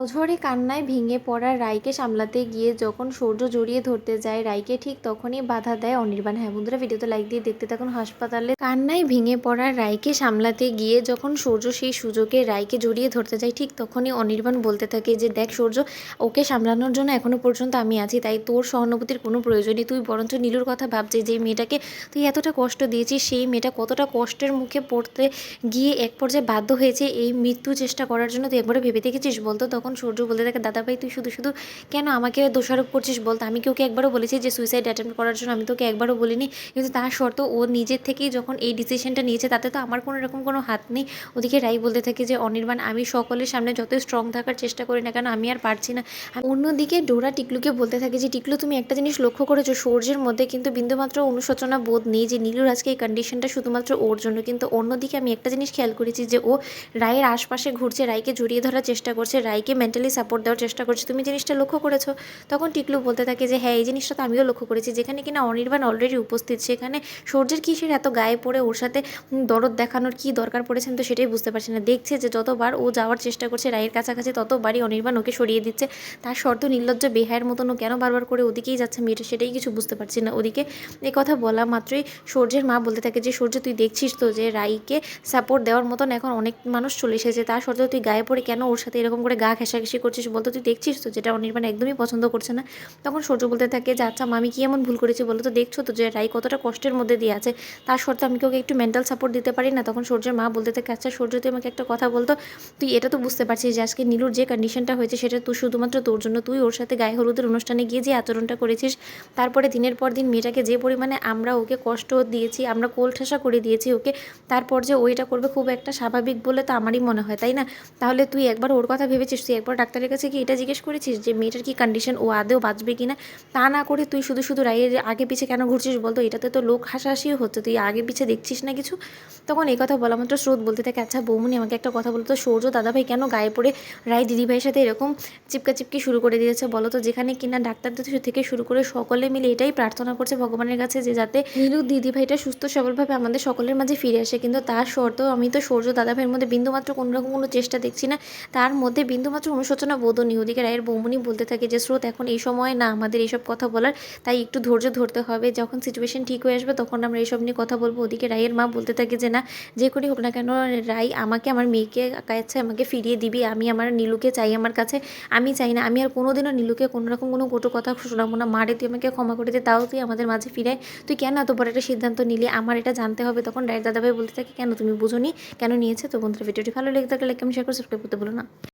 অঝরে কান্নায় ভেঙে পড়া রাইকে সামলাতে গিয়ে যখন সূর্য জড়িয়ে ধরতে যায় রাইকে ঠিক তখনই বাধা দেয় অনির্বাণ। হ্যাঁ বন্ধুরা, ভিডিওতে লাইক দিয়ে দেখতে থাকুন হাসপাতালে। কান্নায় ভেঙে পড়া রাইকে সামলাতে গিয়ে যখন সূর্য সেই সুযোগে রাইকে জড়িয়ে ধরতে যায়, ঠিক তখনই অনির্বাণ বলতে থাকে যে, দেখ সূর্য, ওকে সামলানোর জন্য এখনও পর্যন্ত আমি আছি, তাই তোর সহানুভূতির কোনো প্রয়োজনই, তুই বরঞ্চ নীলুর কথা ভাবছে যে মেয়েটাকে তুই এতটা কষ্ট দিয়েছিস, সেই মেয়েটা কতটা কষ্টের মুখে পড়তে গিয়ে এক পর্যায়ে বাধ্য হয়েছে এই মৃত্যু চেষ্টা করার জন্য, তুই একবারে ভেবে দেখেছিস বলতো? তখন সূর্য বলতে থাকে, দাদা ভাই, তুই শুধু শুধু কেন আমাকে দোষারোপ করছিস বলতো আমি কি ওকে একবারও বলেছি যে সুইসাইড অ্যাটেম্প করার জন্য আমি তোকে একবারও বলিনি। কিন্তু তার শর্ত ও নিজের থেকেই যখন এই ডিসিশনটা নিয়েছে, তাতে তো আমার কোনো রকম কোনো হাত নেই। ওদিকে রাই বলতে থাকে যে, অনির্বাণ, আমি সকলের সামনে যত স্ট্রং থাকার চেষ্টা করি না কেন, আমি আর পারছি না। অন্যদিকে ডোরা টিকলুকে বলতে থাকে যে, টিকলু, তুমি একটা জিনিস লক্ষ্য করেছ, সূর্যের মধ্যে কিন্তু বিন্দুমাত্র অনুশোচনা বোধ নেই যে, নীলুর আজকে এই কন্ডিশনটা শুধুমাত্র ওর জন্য। কিন্তু অন্যদিকে আমি একটা জিনিস খেয়াল করেছি যে, ও রায়ের আশপাশে ঘুরছে রায়কে জড়িয়ে ধরার চেষ্টা করছে রায়কে মেন্টালি সাপোর্ট দেওয়ার চেষ্টা করছে। তুমি জিনিসটা লক্ষ্য করেছ, তখন টিকলু বলতে থাকে যে হ্যাঁ এই জিনিসটা তো আমিও লক্ষ্য করেছি। যেখানে কিনা অনির্বাণ অলরেডি উপস্থিত, সেখানে সূর্যের কিসের এত গায়ে পড়ে, ওর সাথে দরদ দেখানোর কি দরকার পড়েছেন তো সেটাই বুঝতে পারছি না। দেখছে যে যতবার ও যাওয়ার চেষ্টা করছে, রায়ের কাছাকাছি ততবারই অনির্বাণ ওকে সরিয়ে দিচ্ছে। তার শর্ত নির্লজ্জ বেহায়ের মতন ও কেন বারবার করে ওদিকেই যাচ্ছে মেয়েটা, সেটাই কিছু বুঝতে পারছি না। ওদিকে এ কথা বলা মাত্রই সূর্যের মা বলতে থাকে যে, সূর্য, তুই দেখছিস তো যে রাইকে সাপোর্ট দেওয়ার মতন এখন অনেক মানুষ চলে এসেছে। তার সত্ত্বেও তুই গায়ে পড়ে কেন ওর সাথে এরকম করে গা ঘেঁষাঘেঁষি করছিস, বলতো তুই দেখছিস তো, যেটা অনির্বাণ একদমই পছন্দ করছে না। তখন সূর্য বলতে থাকে, যে আচ্ছা মামি কি এমন ভুল করেছি বলো তো দেখছ তো যে রাই কতটা কষ্টের মধ্যে দিয়ে আছে। তার সত্ত্বেও আমি ওকে একটু মেন্টাল সাপোর্ট দিতে পারি না? তখন সূর্যের মা বলতে থাকে আচ্ছা সূর্য, তুই আমাকে একটা কথা বলতো? তুই এটা তো বুঝতে পারছিস যে আজকে নীলুর যে কন্ডিশনটা হয়েছে, সেটা তুই শুধুমাত্র তোর জন্য, তুই ওর সাথে গায়ে হলুদের অনুষ্ঠানে গিয়ে যে আচরণটা করেছিস, তারপরে দিনের পর দিন মেয়েটাকে যে পরিমাণে আমরা ওকে কষ্ট দিয়েছি, আমরা কোল ঠাসা করে দিয়েছি ওকে, তারপর যে ওইটা করবে খুব একটা স্বাভাবিক বলে তো আমারই মনে হয়, তাই না? তাহলে তুই একবার ওর কথা ভেবেছিস, তুই একবার ডাক্তারের কাছে কি এটা জিজ্ঞেস করেছিস যে মেয়েটার কি কন্ডিশন ও আদেও বাঁচবে কি না তা না করে তুই শুধু শুধু রায়ের আগে পিছে কেন ঘুরছিস বলতো? এটাতে তো লোক হাসাহাসিও হচ্ছে। তুই আগে পিছে দেখছিস না কিছু? তখন এই কথা বলা মাত্র স্রোত বলতে থাকে আচ্ছা বৌমনি, আমাকে একটা কথা বলতো। সৌর্য দাদাভাই কেন গায়ে পড়ে? রায় দিদিভাইয়ের সাথে এরকম চিপকা চিপকি শুরু করে দিয়েছে। বলো তো যেখানে কিনা ডাক্তারদের থেকে শুরু করে সকলে মিলে এটাই প্রার্থনা করছে ভগবানের কাছে যে যাতে নীলু দিদিভাইটা সুস্থ, সবলভাবে আমাদের সকলের মাঝে ফিরে আসে। কিন্তু তার শর্তেও আমি তো সৌর্য দাদাভাইয়ের মধ্যে বিন্দুমাত্র কোনো রকম কোনো চেষ্টা দেখছি না। তার মধ্যে বিন্দুমাত্র অনুশোচনা বোধ নেই ওদিকে রায়ের বৌমনি বলতে থাকে যে, স্রোত, এখন এই সময় না, আমাদের এইসব কথা বলার, তাই একটু ধৈর্য ধরতে হবে। যখন সিচুয়েশন ঠিক হয়ে আসবে, তখন আমরা এইসব নিয়ে কথা বলব। ওদিকে রায়ের মা বলতে থাকে যে, না, যে করেই হোক না কেন রাই আমাকে, আমার মেয়েকে কাছে, আমাকে ফিরিয়ে দিবি। আমি আমার নীলুকে চাই আমার কাছে। আমি চাই না, আমি আর কোনোদিনও নীলুকে কোনো রকম কোনো কটু কথা শোনাবো না। মারে তুই আমাকে ক্ষমা করে দে, তাও তুই আমাদের মাঝে ফিরায়। তুই কেন এত বড় একটা সিদ্ধান্ত নিলি? আমার এটা জানতে হবে। তখন রায়ের দাদাভাই বলতে থাকে, কেন, তুমি বুঝোনি? কেন নিয়েছে? তো বন্ধুরা, ভিডিওটি ভালো লেগে থাকলে লাইক কমেন্ট শেয়ার করে সাবস্ক্রাইব করতে বলো না।